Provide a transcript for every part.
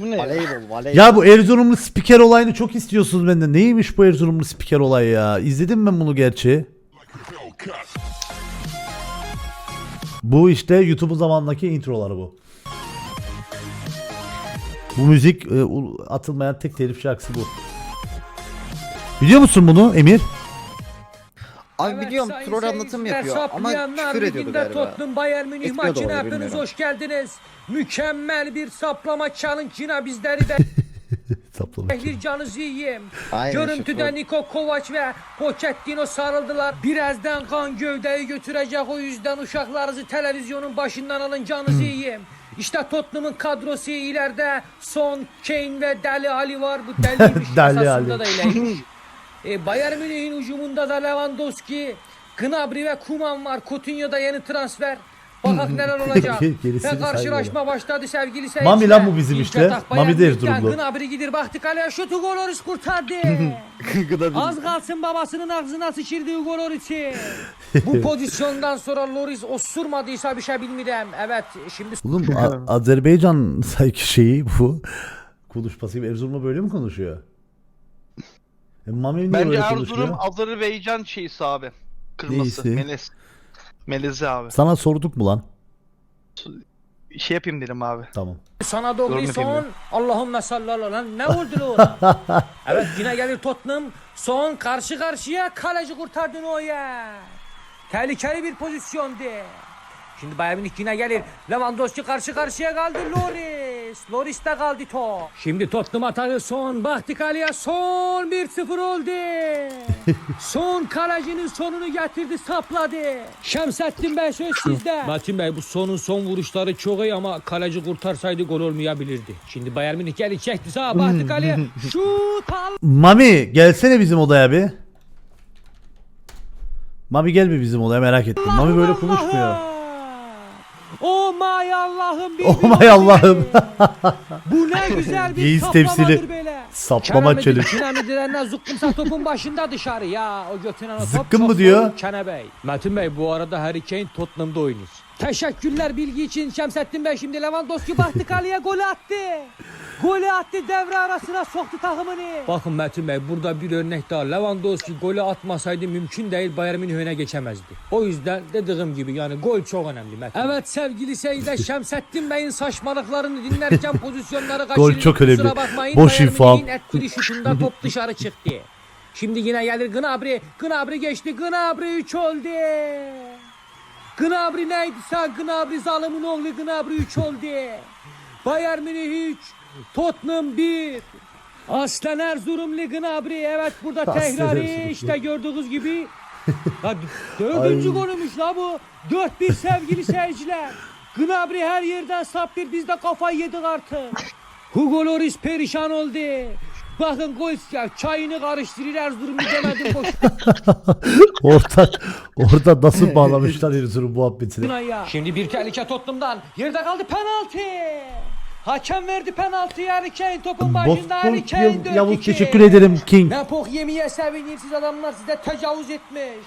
Bu ne? ya? Voleybol, voleybol. Ya bu Erzurumlu spiker olayını çok istiyorsunuz benden. Neymiş bu Erzurumlu spiker olayı ya? İzledim ben bunu gerçi. Bu işte YouTube'un zamanındaki introları bu. Bu müzik e, atılmayan tek telif şarkısı bu. Biliyor musun bunu Emir? Abi biliyorum sayın troll anlatım yapıyor ama küfür ediyordu galiba. Tottenham Bayern Münih Etmiyor maçına hepiniz bilmiyorum. hoş geldiniz. Mükemmel bir saplama challenge'ına bizleri de Saplama. Behlircanızı yiyeyim. Aynen, Görüntüde şoför. Niko Kovac ve Pochettino sarıldılar. Birazdan kan gövdeyi götürecek o yüzden uşaklarınızı televizyonun başından alın canınızı yiyeyim. İşte Tottenham'ın kadrosu ileride Son, Kane ve Deli Ali var. Bu. Deli esasında Ali. da öyleymiş. E, Bayern Münih'in hücumunda da Lewandowski, Gnabry ve Kuman var. Coutinho da yeni transfer. Bakak neler olacak. Ve karşılaşma başladı sevgili seyirciler. Mami lan bu bizim işte. Mami de Erzurumlu. Gnabry gidir baktı kaleye şutu gol Loris kurtardı. Az kalsın babasının ağzına sıçırdığı gol Loris'i. Bu pozisyondan sonra Loris osurmadıysa bir şey bilmirəm. Evet şimdi Oğlum Azerbaycan sanki şeyi bu. Konuşması gibi Erzurum'la böyle mi konuşuyor? E, Mami niye Bence böyle Erzurum konuşuyor? Azerbaycan şeysi abi. Kırması. Neyse. Melez. Melezi abi. Sana sorduk mu lan? Şey yapayım dedim abi. Tamam. sana doğru son. Allahümme salli ala lan ne oldu lan? evet yine gelir Tottenham. Son karşı karşıya kaleci kurtardı Neuer. Tehlikeli bir pozisyondu. Şimdi Bayern Münih yine gelir. Lewandowski karşı karşıya kaldı Loris. Loris de kaldı top. Şimdi Tottenham atağı son. Baktı kaleye son 1-0 oldu. son kalecinin sonunu getirdi sapladı. Şemsettin Bey söz sizde. Metin Bey bu sonun son vuruşları çok iyi ama kaleci kurtarsaydı gol olmayabilirdi. Şimdi Bayern Münih geldi çekti sağa baktı kaleye. Şut al. Mami gelsene bizim odaya bir. Mami gel bir bizim odaya merak ettim. Mami böyle konuşmuyor. Oh my Allah'ım bir Oh my oldu Allah'ım. Bu ne güzel bir Yiğit temsili. böyle. Saplama. Bey, Kerem direnler zıkkımsa topun başında dışarı ya. O götünen o top Zıkkım çok mı diyor? zor Kene Bey. Metin Bey bu arada Harry Kane Tottenham'da oynuyor. Teşekkürler bilgi için Şemsettin Bey şimdi Lewandowski baktı kaleye golü attı. Golü attı devre arasına soktu takımını. Bakın Metin Bey burada bir örnek daha. Lewandowski golü atmasaydı mümkün değil Bayern Münih öne geçemezdi. O yüzden dediğim gibi yani gol çok önemli Metin. Evet sevgili seyirciler Şemsettin Bey'in saçmalıklarını dinlerken pozisyonları kaçırdık. çok önemli. Bakmayın Boş infam. Etkili şutunda top dışarı çıktı. Şimdi yine gelir Gnabry. Gnabry geçti. Gnabry 3 oldu. Gnabry neydi sen? Gnabry zalimin oğlu Gnabry 3 oldu. Bayern Münih 3. Tottenham 1. Aslan Erzurumlu Gnabry. Evet burada tekrarı işte gördüğünüz gibi. Ya, dördüncü golümüş la bu. 4-1 sevgili seyirciler. Gnabry her yerden saptır biz de kafayı yedik artık. Hugo Lloris perişan oldu. Bakın gol ya çayını karıştırır Erzurumlu demedim boş orada, orada nasıl bağlamışlar Erzurum muhabbetini. Buna ya. Şimdi bir tehlike Tottenham'dan. Yerde kaldı penaltı. Hakem verdi penaltıyı Harry Kane topun başında Harry Kane döndü Yavuz ki. teşekkür ederim King. Ne pok yemeye sevinir siz adamlar size tecavüz etmiş.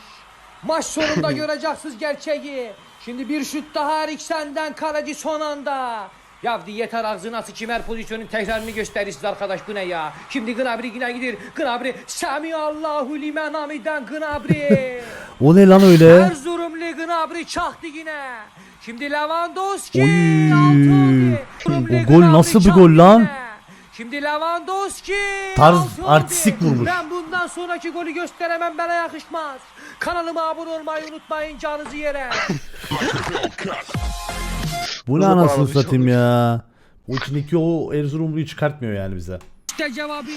Maç sonunda göreceksiniz gerçeği. Şimdi bir şut daha Eriksen'den kaleci son anda. Ya yeter ağzına sıçayım her pozisyonun tekrarını gösterirsiniz arkadaş bu ne ya. Şimdi Gnabry yine gider. Gnabry Sami Allahu limen hamiden Gnabry. O ne lan öyle? Erzurumlu Gnabry çaktı yine. Şimdi Lewandowski Oy. O gol nasıl bir gol lan? yine. Şimdi Lewandowski Tarz artistik vurmuş. Ben bundan sonraki golü gösteremem bana yakışmaz. Kanalıma abone olmayı unutmayın canınızı yere. Bu ne Nasıl anasını bağlamış satayım ya. O içindeki o Erzurumlu'yu çıkartmıyor yani bize. İşte cevabı.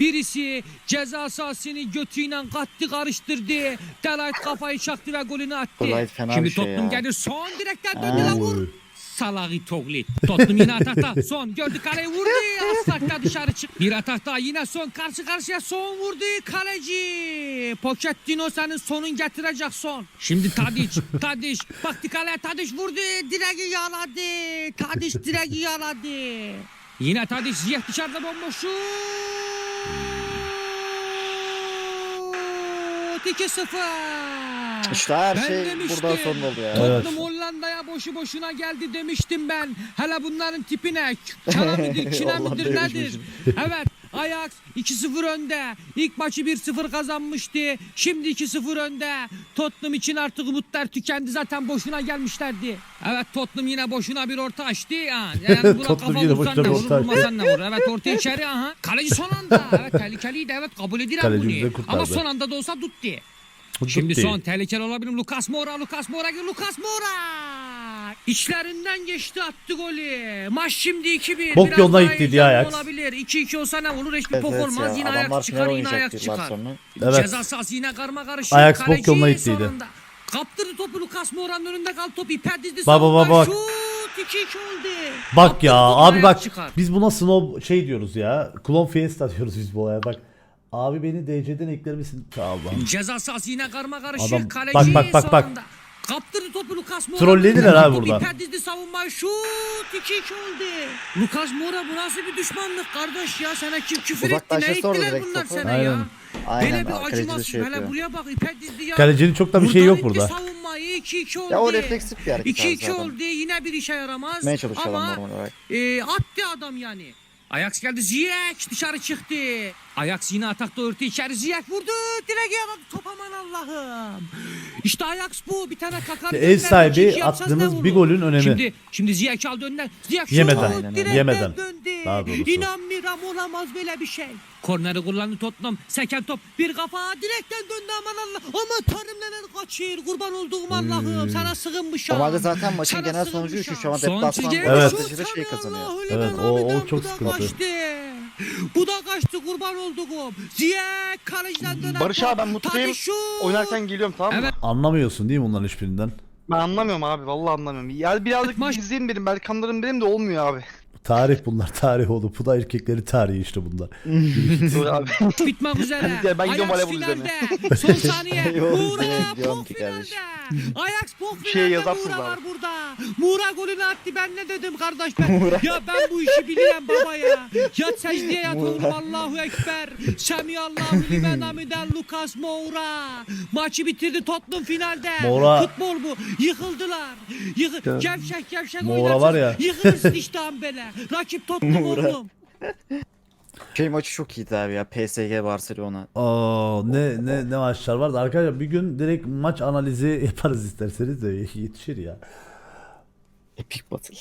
Birisi ceza sahasını götüyle kattı karıştırdı. Delight kafayı çaktı ve golünü attı. Delight fena Şimdi bir şey Tottenham ya. gelir son direkten döndü lan vur. Oy. Salağı Toglit. Tottenham yine atakta. Son gördü kaleyi vurdu. Asfaltta dışarı çıktı. Bir atakta yine son karşı karşıya son vurdu. Kaleci. Pochettino senin sonun getirecek son. Şimdi Tadic. Tadic. Baktı kaleye Tadic vurdu. Direği yaladı. Tadic direği yaladı. Yine Tadic Ziyech dışarıda bomboş şut. 2-0. İşte her Ben şey demiştim. buradan sonra oldu ya. Evet. Tottenham Hollanda'ya boşu boşuna geldi demiştim ben. Hele bunların tipine kara mıdır, kine Allah midir demiş nedir? evet Ajax 2-0 önde. İlk maçı 1-0 kazanmıştı. Şimdi 2-0 önde. Tottenham için artık umutlar tükendi. Zaten boşuna gelmişlerdi. Evet Tottenham yine boşuna bir orta açtı. Ha, yani buna kafa yine vursan boşuna bir vurur, orta açtı. vurmasan ne vurur. Evet orta içeri aha. Kaleci son anda. Evet tehlikeliydi evet kabul edilen Kaleci bizi bunu. kurtardı. Ama son anda da olsa tuttu. Şimdi son tehlikeli olabilir. Lucas Moura, Lucas Moura, Lucas Moura. İçlerinden geçti attı golü. Maç şimdi 2-1. Bok yoluna gitti heyecanlı Ajax. Olabilir. 2-2 olsa ne olur? Hiçbir Evet, pok evet olmaz. ya, Yine adamlar ayak çıkar, yine ayak çıkar. Evet. Ceza sahası yine karma karışık. Ajax bok Kaleci yoluna gittiydi. Kaptırdı topu Lucas Moura'nın önünde kaldı topu. İper dizdi. Baba, savunma, baba, bak. Şut 2-2 oldu. Bak Attı ya abi bak çıkar. biz buna snow şey diyoruz ya. Klon fiesta diyoruz biz bu olaya bak. Abi beni DC'den ekler misin? Allah'ım. Ceza sahası yine karma karışık. Adam- Kaleci bak, bak, bak, son bak. Kaptırdı topu Lucas Moura. Trollediler abi burada. İper dizdi savunma. Şut 2-2 oldu. Lucas Moura bu nasıl bir düşmanlık kardeş ya? Sana kim küfür etti? Ne orada ettiler bunlar topu. sana Aynen. ya? Aynen. Böyle bir acımasız. şey Hele yapıyor. buraya bak İper dizdi ya. Kalecinin çok da bir şey yok burada. Savunma 2-2 oldu. Ya o refleksif bir hareket 2-2 zaten. oldu. Yine bir işe yaramaz. Gitmeye çalışıyor Ama normal olarak. e, attı adam yani. Ajax geldi Ziyech dışarı çıktı. Ajax yine atakta örtü içeri Ziyech vurdu. Direkt yaradı top aman Allah'ım. İşte Ajax bu bir tane kakar. Ev sahibi attığınız bir golün önemi. Şimdi, şimdi Ziyech aldı önden. Ziyech Yemeden, direkten yemeden. döndü. Daha doğrusu. İnanmıyorum olamaz böyle bir şey. Korneri kullandı Tottenham. Seken top bir kafa direkten döndü aman Allah. Aman tanrım neler kaçır kurban olduğum Allah'ım sana sığınmışım. Normalde zaten maçın Sana genel sonucu sığınmışım. 3-3 ama deplasman Evet. şey kazanıyor. Evet, o- o çok sıkıntı. kaçtı. Bu da kaçtı kurban olduğum. Ziyech kaleciden dönen Barış abi ben mutluyum. Oynarken geliyorum tamam mı? Evet. Anlamıyorsun değil mi bunların hiçbirinden? Ben anlamıyorum abi vallahi anlamıyorum. Yani birazcık Maç- izleyeyim dedim. Belki kanlarım benim de olmuyor abi. Tarih bunlar tarih oğlum. Bu da erkekleri tarihi işte bunlar. Dur abi. bitmek üzere. Ben- ben gidiyorum Ajax voleybol finalde. Son saniye. Yolun Muğra gidiyorum ki finalde. kardeşim. Ajax Bir şey finalde yazarsınız Muğra abi. var burada. Muğra golünü attı ben ne dedim kardeş ben. ya ben bu işi biliyorum baba ya. Yat secdeye yat oğlum Allahu Ekber. Semiyallahu limen hamiden Lucas Moura. Maçı bitirdi Tottenham finalde. Moura- Futbol bu. Yıkıldılar. Yıkı gevşek gevşek Moura oynarsın. var ya. Yıkılırsın işte ambele. Rakip Tottenham oğlum. Şey maçı çok iyiydi abi ya. PSG Barcelona. Aa, ne ne ne maçlar vardı arkadaşlar bir gün direkt maç analizi yaparız isterseniz de yetişir ya. Epic battle.